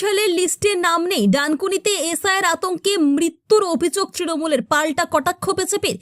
সালের লিস্টে নাম নেই। ডানকুনিতে এসআইয়ের আতঙ্কে মৃত্যুর অভিযোগ তৃণমূলের। পাল্টা কটাক্ষ বিজেপির।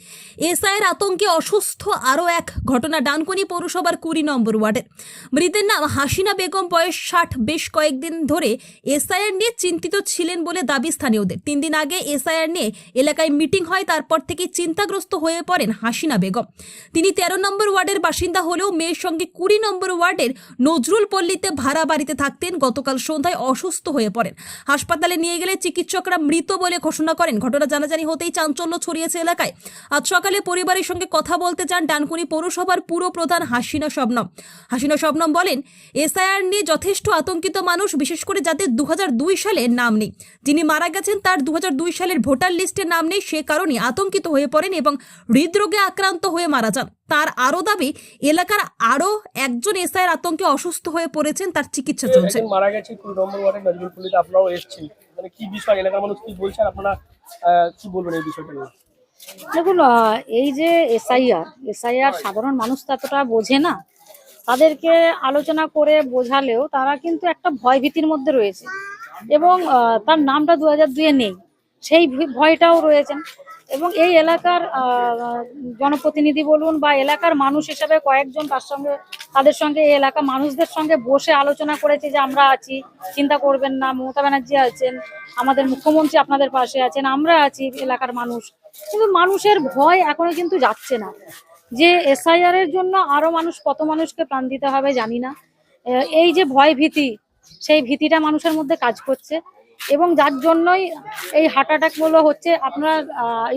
এসআইয়ের আতঙ্কে অসুস্থ আরও এক ঘটনা ডানকুনি পৌরসভার কুড়ি নম্বর ওয়ার্ডের। মৃতের নাম হাসিনা বেগম, বয়স ষাট, বেশ কয়েকদিন ধরে এসআইআর নিয়ে চিন্তিত ছিলেন বলে দাবি স্থানীয়দের। তিন দিন আগে এসআইআর নিয়ে এলাকায় মিটিং হয়, তারপর থেকে চিন্তাগ্রস্ত হয়ে পড়েন হাসিনা বেগম। তিনি তেরো নম্বর ওয়ার্ডের বাসিন্দা হলেও মেয়ের সঙ্গে কুড়ি নম্বর ওয়ার্ডের নজরুল পল্লীতে ভাড়া বাড়িতে থাকতেন। গতকাল সন্ধ্যায় অসুস্থ হয়ে পড়েন। হাসপাতালে নিয়ে গেলে চিকিৎসকরা মৃত বলে ঘোষণা করেন। ঘটনা জানাজানি হতেই চাঞ্চল্য ছড়িয়েছে এলাকায়। আজ সকালে পরিবারের সঙ্গে কথা বলতে চান ডানকুনি পৌরসভার পুরো প্রধান হাসিনা শবনম। হাসিনা শবনম বলেন, এসআইআর নিয়ে যথেষ্ট আতঙ্কিত মানুষ, বিশেষ করে যাদের দু সালে নাম নেই। যিনি মারা গেছেন, তার দু হাজার দুই সালের ভোটার লিস্টে নাম নেই। সে কারণে আতঙ্কিত হয়ে পড়েন এবং হৃদরোগে আক্রান্ত হয়ে মারা যান। তার আরও দাবি এলাকার আরও একজন এসআইয়ের আতঙ্কে অসুস্থ হয়ে পড়েছেন তার চিকিৎসা চলছে। মারা গেছে কুড়ি নম্বর ওয়ার্ডে নজরুলপল্লিতে আপনারাও এসেছেন। মানে কি বিষয় এলাকার মানুষ কি বলছেন? আপনারা কি বলবেন এই বিষয়টা নিয়ে? দেখুন আহ, এই যে এসআইআর এসআইআর সাধারণ মানুষ তো এতটা বোঝে না। তাদেরকে আলোচনা করে বোঝালেও তারা কিন্তু একটা ভয় ভীতির মধ্যে রয়েছে। এবং আহ, তার নামটা দু হাজার দুয়ে নেই। সেই ভয়টাও রয়েছেন। এবং এই এলাকার জনপ্রতিনিধি বলুন বা এলাকার মানুষ হিসাবে কয়েকজন তার সঙ্গে, তাদের সঙ্গে, এই এলাকা মানুষদের সঙ্গে বসে আলোচনা করেছে যে আমরা আছি, চিন্তা করবেন না, মমতা ব্যানার্জি আছেন, আমাদের মুখ্যমন্ত্রী আপনাদের পাশে আছেন, আমরা আছি এলাকার মানুষ। কিন্তু মানুষের ভয় এখনও কিন্তু যাচ্ছে না। যে এসআইআর এর জন্য আরও মানুষ, কত মানুষকে প্রাণ দিতে হবে জানি না। এই যে ভয় ভীতি, সেই ভীতিটা মানুষের মধ্যে কাজ করছে। এবং যার জন্যই এই হার্ট অ্যাটাকগুলো হচ্ছে আপনার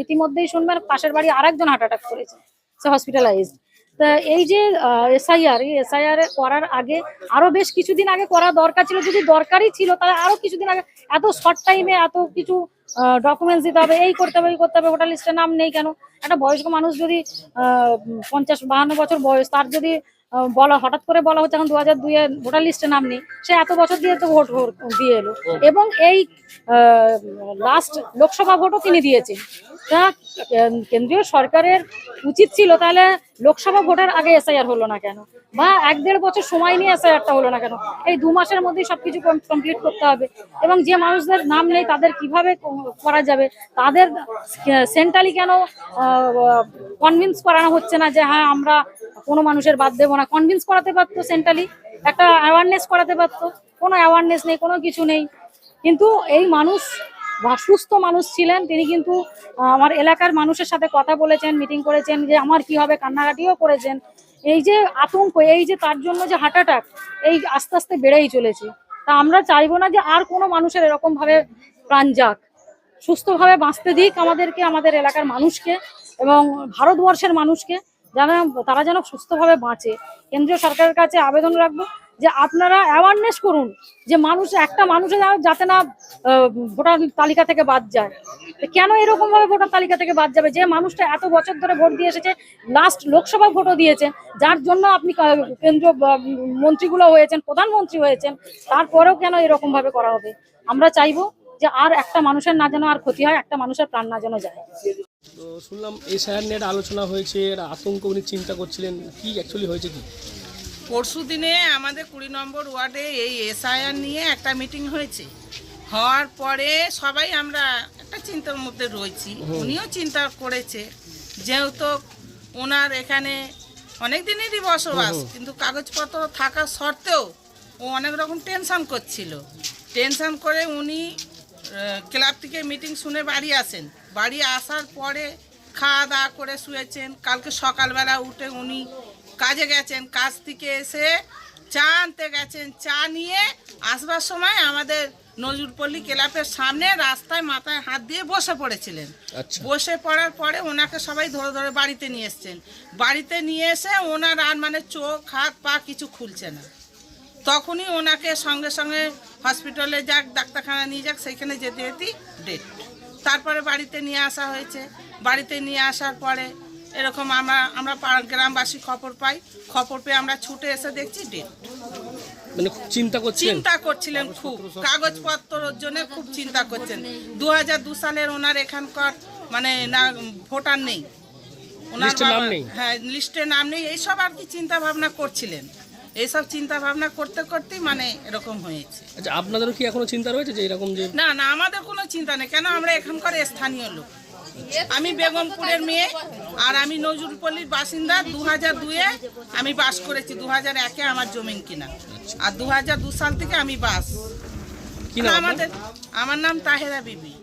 ইতিমধ্যেই শুনবেন পাশের বাড়ি আরেকজন হার্ট অ্যাটাক করেছে, সে হসপিটালাইজড তা এই যে এসআইআর এই এসআইআর করার আগে আরও বেশ কিছুদিন আগে করা দরকার ছিল, যদি দরকারই ছিল, তাহলে আরও কিছুদিন আগে, এত শর্ট টাইমে এত কিছু ডকুমেন্টস দিতে হবে এই করতে হবে এই করতে হবে ভোটার লিস্টে নাম নেই কেন? একটা বয়স্ক মানুষ যদি আহ, পঞ্চাশ বাহান্ন বছর বয়স তার যদি বলা হঠাৎ করে বলা হচ্ছে এখন দু হাজার দুই এর ভোটার লিস্টে নাম নেই সে এত বছর দিয়ে তো ভোট ভোট দিয়ে এলো। এবং এই লাস্ট লোকসভা ভোটও তিনি দিয়েছেন। আহ, কেন্দ্রীয় সরকারের উচিত ছিল তাহলে লোকসভা ভোটের আগে এসআইআর হলো না কেন? বা এক দেড় বছর সময় নিয়ে এসআইআরটা হলো না কেন? এই দু মাসের মধ্যেই সবকিছু কমপ্লিট করতে হবে। এবং যে মানুষদের নাম নেই তাদের কীভাবে করা যাবে? তাদের সেন্ট্রালি কেন কনভিন্স করানো হচ্ছে না যে হ্যাঁ আমরা কোনো মানুষের বাদ দেবো না? কনভিন্স করাতে পারতো সেন্ট্রালি একটা অ্যাওয়ারনেস করাতে পারতো। কোনো অ্যাওয়ারনেস নেই কোনো কিছু নেই। কিন্তু এই মানুষ সুস্থ মানুষ ছিলেন, তিনি কিন্তু আমার এলাকার মানুষের সাথে কথা বলেছেন মিটিং করেছেন, যে আমার কি হবে, কান্নাকাটিও করেছেন। এই যে আতঙ্ক, এই যে তার জন্য যে হার্ট অ্যাটাক এই আস্তে আস্তে বেড়েই চলেছে। তা আমরা চাইব না যে আর কোনো মানুষের এরকম ভাবে প্রাণ যাক। সুস্থভাবে বাঁচতে দিক আমাদেরকে, আমাদের এলাকার মানুষকে এবং ভারতবর্ষের মানুষকে, যেন তারা যেন সুস্থভাবে বাঁচে। কেন্দ্রীয় সরকারের কাছে আবেদন রাখব। যে আপনারা অ্যাওয়ারনেস করুন যে মানুষ, একটা মানুষের যাতে না ভোটার তালিকা থেকে বাদ যায়। কেন এরকম ভাবে ভোটার তালিকা থেকে বাদ যাবে? যে মানুষটা এত বছর ধরে ভোট দিয়ে এসেছে লাস্ট লোকসভা ভোটও দিয়েছে, যার জন্য আপনি কেন্দ্রীয় মন্ত্রীগুলো হয়েছেন, প্রধানমন্ত্রী হয়েছেন, তারপরেও কেন এরকম ভাবে করা হবে? আমরা চাইব যে আর একটা মানুষের না যেন আর ক্ষতি হয়, একটা মানুষের প্রাণ না যেন যায়। শুনলাম এই স্যার নিয়ে আলোচনা হয়েছে আতঙ্ক উনি চিন্তা করছিলেন, কি অ্যাকচুয়ালি হয়েছে কি? পরশু দিনে আমাদের কুড়ি নম্বর ওয়ার্ডে এই এসআইআর নিয়ে একটা মিটিং হয়েছে। হওয়ার পরে সবাই আমরা একটা চিন্তার মধ্যে রয়েছি। উনিও চিন্তা করেছে যেহেতু ওনার এখানে অনেক দিনেরই বসবাস কিন্তু কাগজপত্র থাকা সত্ত্বেও ও অনেক রকম টেনশন করছিল। টেনশন করে উনি ক্লাব থেকে মিটিং শুনে বাড়ি আসেন। বাড়ি আসার পরে খাওয়া দাওয়া করে শুয়েছেন। কালকে সকালবেলা উঠে উনি কাজে গেছেন কাজ থেকে এসে চা আনতে গেছেন চা নিয়ে আসবার সময় আমাদের নজরুলপল্লী ক্লাবের সামনে রাস্তায় মাথায় হাত দিয়ে বসে পড়েছিলেন। আচ্ছা। বসে পড়ার পরে ওনাকে সবাই ধরে ধরে বাড়িতে নিয়ে এসছেন। বাড়িতে নিয়ে এসে ওনার আর মানে চোখ হাত পা কিছু খুলছে না। তখনই ওনাকে সঙ্গে সঙ্গে হসপিটালে যাক ডাক্তারখানা নিয়ে যাক সেইখানে যেতে যেতেই ডেট তারপরে বাড়িতে নিয়ে আসা হয়েছে। বাড়িতে নিয়ে আসার পরে এরকম আমরা আমরা গ্রামবাসী খবর পাই। খবর পেয়ে আমরা ছুটে এসে দেখছি ডেট মানে খুব চিন্তা করছেন চিন্তা করছিলেন খুব। কাগজপত্রের জন্য খুব চিন্তা করছেন। দু সালের ওনার এখানকার মানে না ভোটার নেই। ওনার লিস্টে নাম নেই? হ্যাঁ লিস্টে নাম নেই। এইসব আর কি চিন্তা ভাবনা করছিলেন। এইসব চিন্তা ভাবনা করতে করতেই মানে এরকম হয়েছে। আচ্ছা আপনাদেরও কি এখনও চিন্তা রয়েছে যে এরকম যে না না আমাদের কোনো চিন্তা নেই। কেন? আমরা এখানকার স্থানীয় লোক। আমি বেগমপুরের মেয়ে আর আমি নজরুলপল্লির বাসিন্দা দু হাজার দুয়ে আমি বাস করেছি দু হাজার একে আমার জমিন কিনা। আর দু হাজার দু সাল থেকে আমি বাস। আমাদের আমার নাম তাহেরা বিবি।